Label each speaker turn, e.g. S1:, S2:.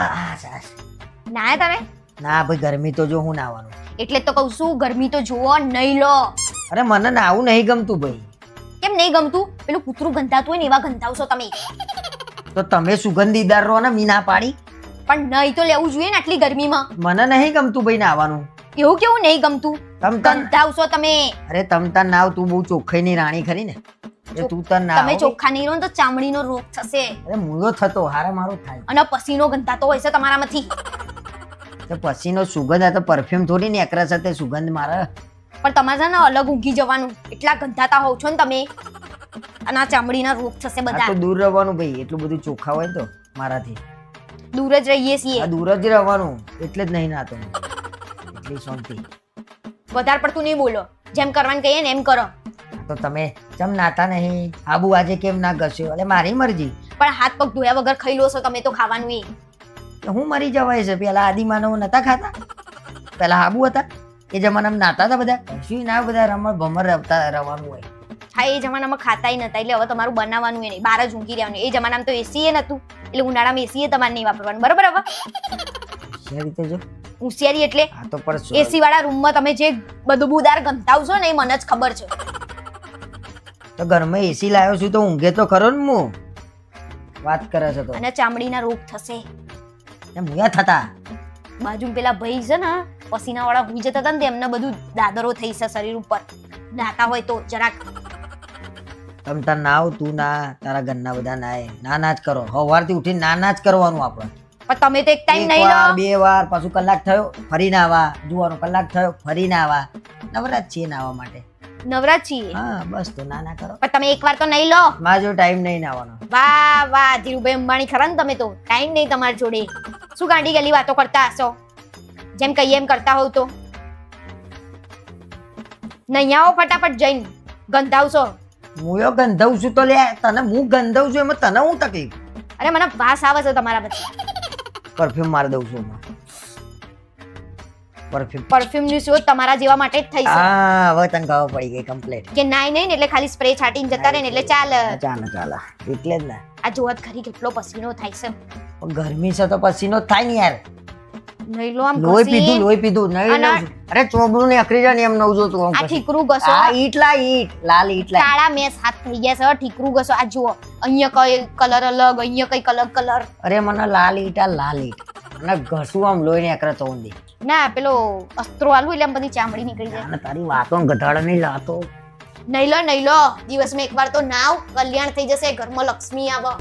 S1: આ સાસ
S2: નાયા તમે?
S1: ના ભાઈ ગરમી તો જો હું નાવાનું.
S2: એટલે તો કહું છું ગરમી તો જોવો નહીં લો.
S1: અરે મને નાવું નહીં ગમતું ભાઈ.
S2: કેમ નહીં ગમતું? પેલું કૂતરું ગંધાતું હોય ને એવા ગંધાવશો તમે.
S1: તો તમે સુગંધીદાર રહો ને મીના પાડી?
S2: પણ નહીં તો લેવું જોઈએ ને આટલી ગરમીમાં.
S1: મને નહીં ગમતું ભાઈ નાવાનું.
S2: એવું કેવું નહીં ગમતું?
S1: તમ તન
S2: ગંધાવશો તમે.
S1: અરે તમ તાર નાવ તું બહુ ચોખ્ખાઈ ની રાણી ખરી ને. એ તું તન નાવ
S2: તમે ચોખ્ખા નહીં રહો ને તો ચામડીનો રોગ થશે.
S1: અરે મૂળો થતો હારા મારો થાય.
S2: અને પસીનો ગંધાતો હોય છે તમારામાંથી.
S1: તો પછીનો સુગંધ આ તો પરફ્યુમ થોડી ને એકરા સાથે સુગંધ મારે.
S2: પણ તમારે છે ને અલગ ઊંઘી જવાનું. એટલા ગંધાતા હોવ છો ને તમે. અને આ ચામડીના રોગ થશે બધા.
S1: તો દૂર રહેવાનું ભાઈ એટલું બધું ચોખ્ખા હોય તો મારાથી.
S2: દૂર જ રહીએ છીએ.
S1: દૂર જ રહેવાનું એટલે જ નહીં નાતો એટલી શાંતિ.
S2: વધારે પડતું નહીં બોલો. જેમ કરવાનું કહીએ ને એમ કરો.
S1: તો તમે ચમ નાતા નહીં? આબુ આજે કેમ ના ઘસ્યો? એટલે મારી મરજી.
S2: પણ હાથ પગ ધોયા વગર ખાઈ લો છો તમે તો ખાવાનું એ.
S1: તો હું મરી જવાય છે? પેલા આદિમાનો નતા ખાતા? પેલા આબુ હતા? એ જમાનામાં નાતા હતા બધા? શું ના બધા રમણ ભમર રમતા રવાનું હોય?
S2: હા એ જમાનામાં ખાતાય નતા. એટલે હવે તમારું બનાવવાનું એ નહીં. બહાર જ ઊંઘી રહેવાનું. એ જમાનામાં તો એસી એ નતું. એટલે ઉનાળામાં એસી એ તમારે નહીં વાપરવાનું. બરાબર હવે?
S1: રીતે જો.
S2: હોશિયારી એટલે એસી વાળા રૂમમાં તમે જે બદબૂદાર ગંધાવશો ને એ મને જ ખબર છે.
S1: તો ઘરમાં એસી લાવ્યો છું તો ઊંઘે તો ખરો ને હું વાત કરે છે તો.
S2: અને ચામડીના રોગ થશે.
S1: ને મુયા થતા?
S2: બાજુ પેલા ભાઈ છે ને પસીના વાળા હુઈ જતા હતા ને તેમને બધું દાદરો થઈ છે શરીર ઉપર. નાતા હોય તો જરાક.
S1: તમ તાર નાવ તું ના તારા ઘરના બધા નાય ના ના જ કરો. સવારથી ઉઠીને ના ના જ કરવાનું આપણે.
S2: પણ તમે તો એક ટાઈમ નહીં લો
S1: બે વાર પાછું કલાક થયો ફરી ના આવા. જોવાનો કલાક થયો ફરી ના આવા. નવરાત છે નાવા માટે.
S2: નવરાજ છીએ
S1: હા બસ તો ના ના કરો.
S2: પણ તમે એકવાર તો નહીં લો.
S1: મારા જો ટાઈમ નહીં આવવાનો.
S2: વાહ વાહ ધીરુભાઈ અંબાણી ખરા ને તમે તો. ટાઈમ નહીં તમારી જોડે. શું ગાંડી ગલી વાતો કરતા હશો? જેમ કહીએ એમ કરતા હોવ તો. નહીં આવો ફટાફટ જઈને. ગંધાવશો.
S1: હું યો ગંધવ છું તો લે તને હું ગંધવ છું એમાં તને હું તકલીફ?
S2: અરે મને વાસ આવે છે તમારા પછી
S1: પરફ્યુમ મારી દઉં છું એમાં. પરફ્યુમ.
S2: પરફ્યુમની શોધ તમારા જેવા માટે જ થઈ છે
S1: હા હવે તને ખબર પડી ગઈ કમ્પ્લીટ
S2: કે નાઈ નહીં ને એટલે ખાલી સ્પ્રે છાટીને જતા રહે ને એટલે ચાલે.
S1: ચાલે ચાલે એટલે જ ને.
S2: આ જોવા જ ખરી કેટલો પસીનો થાય છે.
S1: ગરમી છે તો પસીનો થાય ને યાર.
S2: નહીં લો આમ
S1: લોહી પીધું લોહી પીધું નહીં. અરે ચોબડું ને અકરી જાય ને એમ નવ જોતું આમ
S2: આ ઠીકરું ઘસો.
S1: આ ઈટલા ઈટ લાલ ઈટલા
S2: કાળા મેસ હાથ થઈ ગયા છે ઠીકરું ઘસો. આ જુઓ અહીંયા કઈ કલર અલગ અહીંયા કઈ કલર કલર.
S1: અરે મને લાલ ઈટ આ લાલ ઈટ. અને ઘસું આમ લોહી ને અકરે તો ઊંધી.
S2: ના પેલો અસ્ત્રો આલું એટલે આમ બધી ચામડી નીકળી જાય.
S1: અને તારી વાતો ને નહીં લાતો.
S2: નહીં લો નહીં લો. દિવસમાં એકવાર તો નાવ. કલ્યાણ થઈ જશે. ઘરમાં લક્ષ્મી આવે.